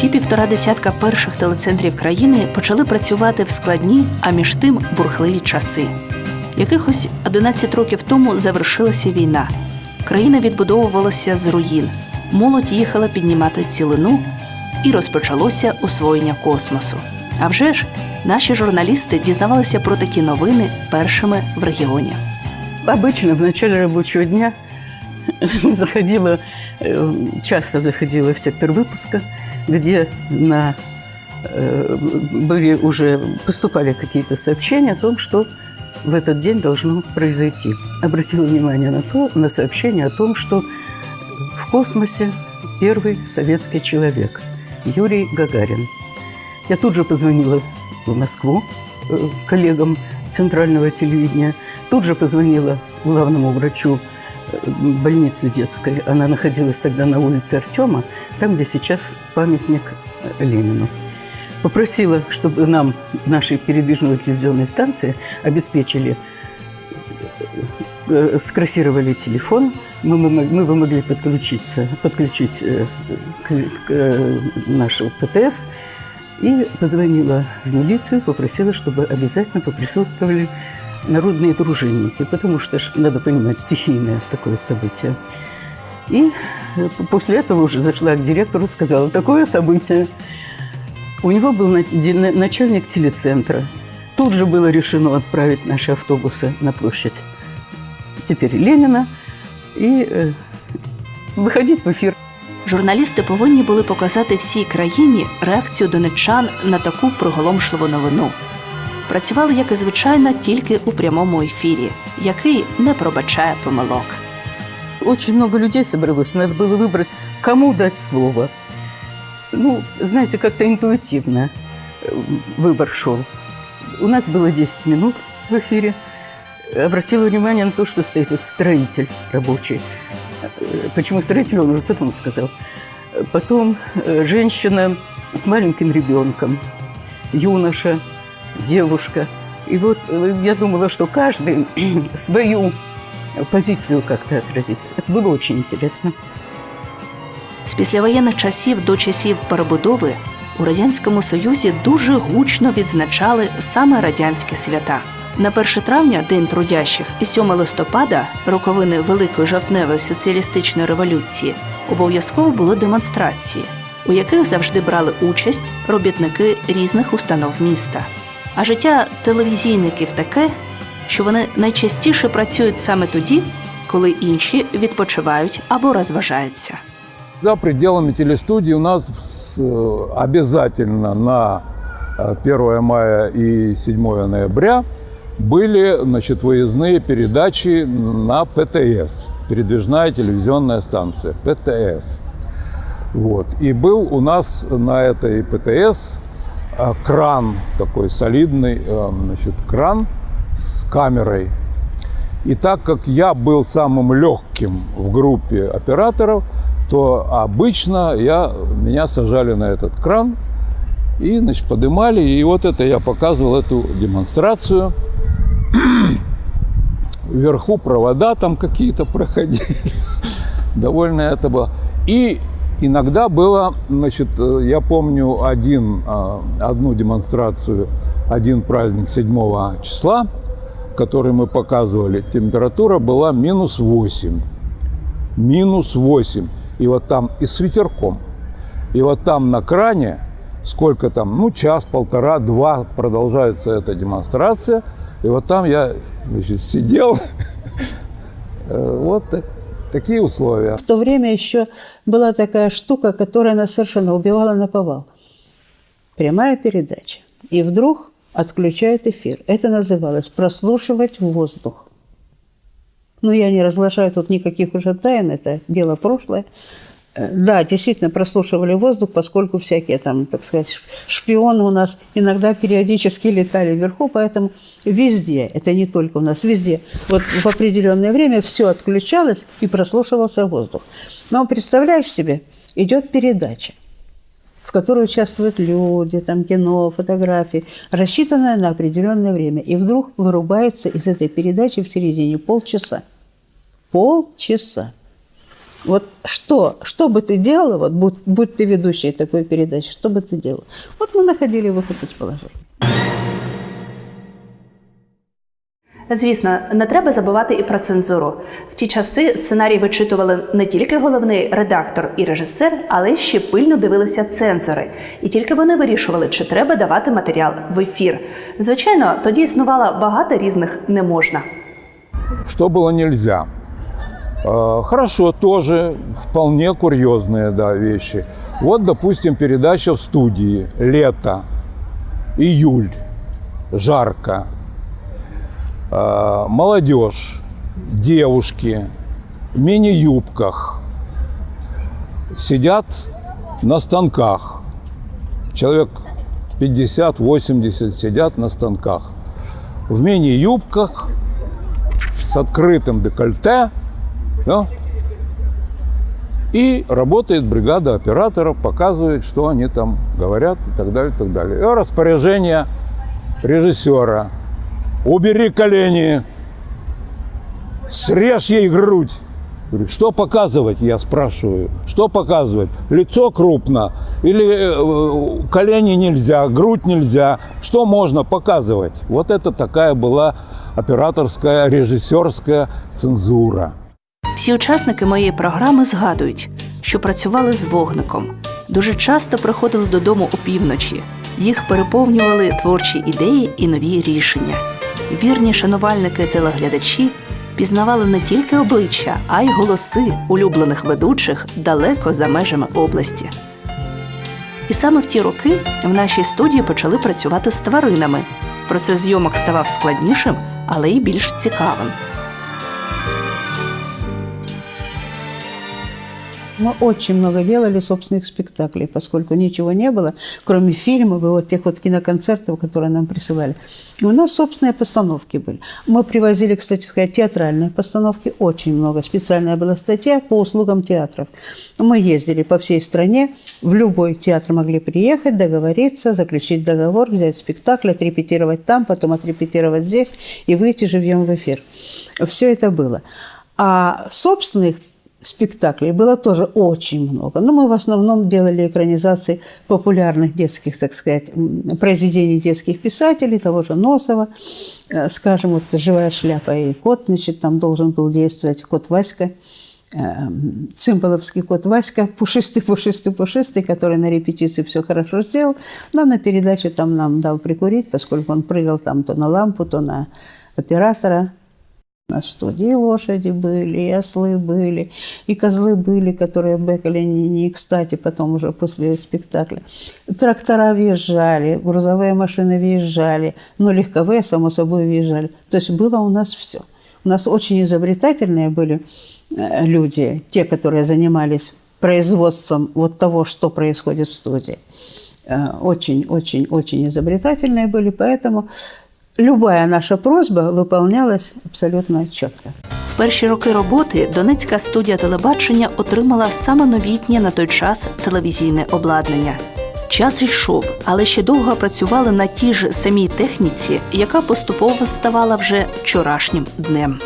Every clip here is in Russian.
Ті півтора десятка перших телецентрів країни почали працювати в складні, а між тим бурхливі часи. Якихось 11 років тому завершилася війна. Країна відбудовувалася з руїн. Молодь їхала піднімати цілину, і розпочалося освоєння космосу. А вже ж наші журналісти дізнавалися про такі новини першими в регіоні. Обычно в начале рабочего дня заходила, часто заходила в сектор выпуска, где на, э, были уже поступали какие-то сообщения о том, что в этот день должно произойти. Обратила внимание на то, на сообщение о том, что в космосе первый советский человек Юрий Гагарин. Я тут же позвонила в Москву э, коллегам центрального телевидения. Тут же позвонила главному врачу э, больницы детской. Она находилась тогда на улице Артема, там, где сейчас памятник Ленину. Попросила, чтобы нам, нашей передвижной телевизионной станции, обеспечили, э, скроссировали телефон, мы, мог- мы бы могли подключиться, подключить э, к, к, э, нашу ПТС и позвонила в милицию, попросила, чтобы обязательно поприсутствовали народные дружинники, потому что, ж, надо понимать, стихийное такое событие. И э, после этого уже зашла к директору, сказала, такое событие. У него был на- ди- на- начальник телецентра. Тут же было решено отправить наши автобусы на площадь теперь Ленина и э, выходить в эфир. Журналісти повинні були показати всій країні реакцію донеччан на таку приголомшливу новину. Працювали, як і звичайно, тільки у прямому ефірі, який не пробачає помилок. Очень много людей собралось, надо было выбрать, кому дать слово. Ну, знаете, как-то интуитивно э, выбор шел. У нас было 10 минут в эфире. Обратила внимание на то, что стоит вот строитель рабочий. Э, Почему строитель, он уже потом сказал. Э, Потом э, женщина с маленьким ребенком, юноша, девушка. И вот э, я думала, что каждый свою позицию как-то отразить. Это было очень интересно. З післявоєнних часів до часів перебудови у радянському союзі дуже гучно відзначали саме радянські свята. На 1 травня, День трудящих, і 7 листопада, роковини Великої жовтневої соціалістичної революції, обов'язково були демонстрації, у яких завжди брали участь робітники різних установ міста. А життя телевізійників таке, що вони найчастіше працюють саме тоді, коли інші відпочивають або розважаються. За пределами телестудии у нас э, обязательно на э, 1 мая и 7 ноября были значит, выездные передачи на ПТС, передвижная телевизионная станция, ПТС. Вот. И был у нас на этой ПТС э, кран, такой солидный э, значит, кран с камерой. И так как я был самым легким в группе операторов, то обычно я, меня сажали на этот кран и значит, поднимали. И вот это я показывал эту демонстрацию. Вверху провода там какие-то проходили. Довольно это было. И иногда было, значит, э, я помню один, а, одну демонстрацию, один праздник 7 числа, который мы показывали, температура была минус 8. Минус 8. И вот там и с ветерком. И вот там на кране, сколько там, ну, час, полтора, два продолжается эта демонстрация. И вот там я значит, сидел. Э, Вот такие условия. В то время еще была такая штука, которая нас совершенно убивала на повал. Прямая передача. И вдруг отключают эфир. Это называлось прослушивать воздух. Ну, я не разглашаю тут никаких уже тайн, это дело прошлое. Э, Да, действительно, прослушивали воздух, поскольку всякие там, так сказать, шпионы у нас иногда периодически летали вверху, поэтому везде, это не только у нас, везде, вот в определенное время все отключалось и прослушивался воздух. Но представляешь себе, идет передача, в которой участвуют люди, там кино, фотографии, рассчитанная на определенное время. И вдруг вырубается из этой передачи в середине полчаса. Полчаса. Вот что, что бы ты делала, вот будь, будь ты ведущей такой передачи, что бы ты делала? Вот мы находили выход из положения. Звісно, не треба забувати і про цензуру. В ті часи сценарій вичитували не тільки головний редактор і режисер, але й ще пильно дивилися цензори. І тільки вони вирішували, чи треба давати матеріал в ефір. Звичайно, тоді існувало багато різних не можна. Что было нельзя? Э, Хорошо, тоже вполне курьезные да, вещи. Вот, допустим, передача в студии «Лето», «Июль», «Жарко», Э, молодежь, девушки мини-юбках сидят на станках. Человек 50-80 сидят на станках. В мини-юбках с открытым декольте. Да, и работает бригада операторов, показывает, что они там говорят и так далее, и так далее. И распоряжение режиссера. Убери колени, срежь ей грудь. Что показывать, я спрашиваю. Что показывать? Лицо крупно или э, колени нельзя, грудь нельзя. Что можно показывать? Вот это такая была операторская, режиссерская цензура. Всі учасники моєї програми згадують, що працювали з вогником. Дуже часто приходили додому опівночі. Їх переповнювали творчі ідеї і нові рішення. Вірні шанувальники телеглядачі пізнавали не тільки обличчя, а й голоси улюблених ведучих далеко за межами області. І саме в ті роки в нашій студії почали працювати з тваринами. Процес зйомок ставав складнішим, але й більш цікавим. Мы очень много делали собственных спектаклей, поскольку ничего не было, кроме фильмов и вот тех вот киноконцертов, которые нам присылали. И у нас собственные постановки были. Мы привозили, кстати сказать, театральные постановки, очень много. Специальная была статья по услугам театров. Мы ездили по всей стране, в любой театр могли приехать, договориться, заключить договор, взять спектакль, отрепетировать там, потом отрепетировать здесь и выйти живьем в эфир. Все это было. А собственных спектаклей было тоже очень много. Но мы в основном делали экранизации популярных детских, так сказать, произведений детских писателей, того же Носова. Э, Скажем, вот «Живая шляпа» и «Кот», значит, там должен был действовать кот Васька, э, цимбаловский кот Васька, пушистый, пушистый, пушистый, который на репетиции все хорошо сделал, но на передаче там нам дал прикурить, поскольку он прыгал там то на лампу, то на оператора. У нас в студии лошади были, и ослы были, и козлы были, которые бэкали не, не кстати потом уже после спектакля. Трактора въезжали, грузовые машины въезжали, но легковые, само собой, въезжали. То есть было у нас все. У нас очень изобретательные были э, люди, те, которые занимались производством вот того, что происходит в студии. Очень-очень-очень изобретательные были, поэтому любая наша просьба выполнялась абсолютно четко. В перші роки роботи Донецька студія телебачення отримала саме новітнє на той час телевізійне обладнання. Час йшов, але ще довго працювали на тій ж самій техніці, яка поступово ставала вже вчорашнім днем.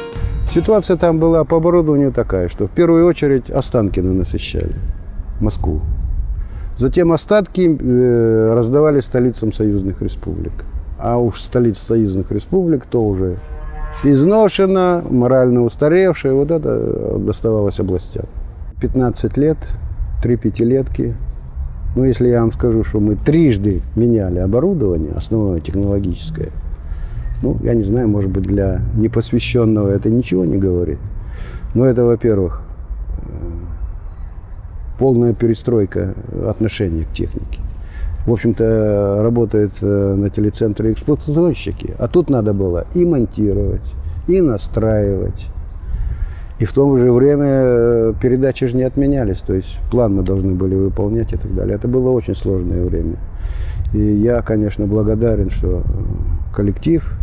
Ситуация там была по оборудованию такая, что в первую очередь Останкино насыщали, Москву. Затем остатки э, раздавали столицам союзных республик. А уж столиц союзных республик то уже изношено, морально устаревшее, вот это доставалось областям. 15 лет, три пятилетки. Ну, если я вам скажу, что мы трижды меняли оборудование, основное технологическое, ну, я не знаю, может быть, для непосвященного это ничего не говорит. Но это, во-первых, э, полная перестройка отношения к технике. В общем-то, работают э, на телецентре эксплуатационщики, а тут надо было и монтировать, и настраивать. И в то же время э, передачи же не отменялись, то есть план мы должны были выполнять и так далее. Это было очень сложное время. И я, конечно, благодарен, что э, коллектив,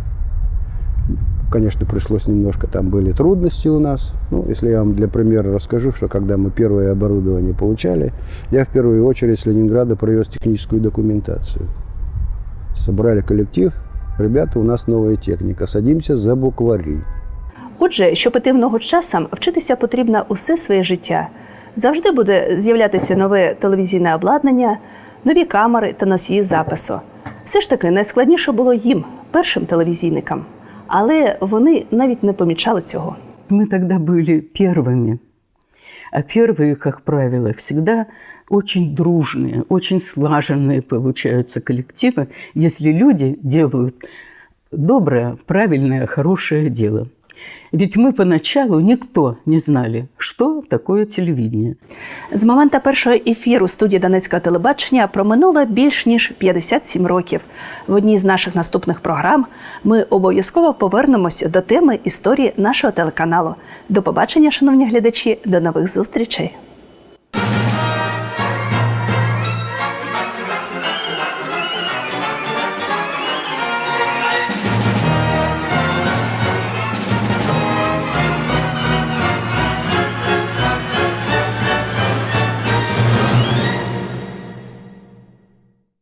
конечно, пришлось немножко, там были трудности у нас. Ну, если я вам для примера расскажу, что когда мы первое оборудование получали, я в первую очередь с Ленинграда привез техническую документацию. Собрали коллектив, ребята, у нас новая техника, садимся за буквари. Отже, щоб іти в ногу з часом, вчитися потрібно усе своє життя. Завжди буде з'являтися нове телевізійне обладнання, нові камери та носії запису. Все ж таки найскладніше було їм, першим телевізійникам. Але вони навіть не помічали цього. Мы тогда были первыми. А первые, как правило, всегда очень дружные, очень слаженные получаются коллективы, если люди делают доброе, правильное, хорошее дело. Ведь мы поначалу никто не знали, что такое телевидение. З моменту першого ефіру студії Донецького телебачення проминуло більш ніж 57 років. В одній з наших наступних програм ми обов'язково повернемося до теми історії нашого телеканалу. До побачення, шановні глядачі, до нових зустрічей.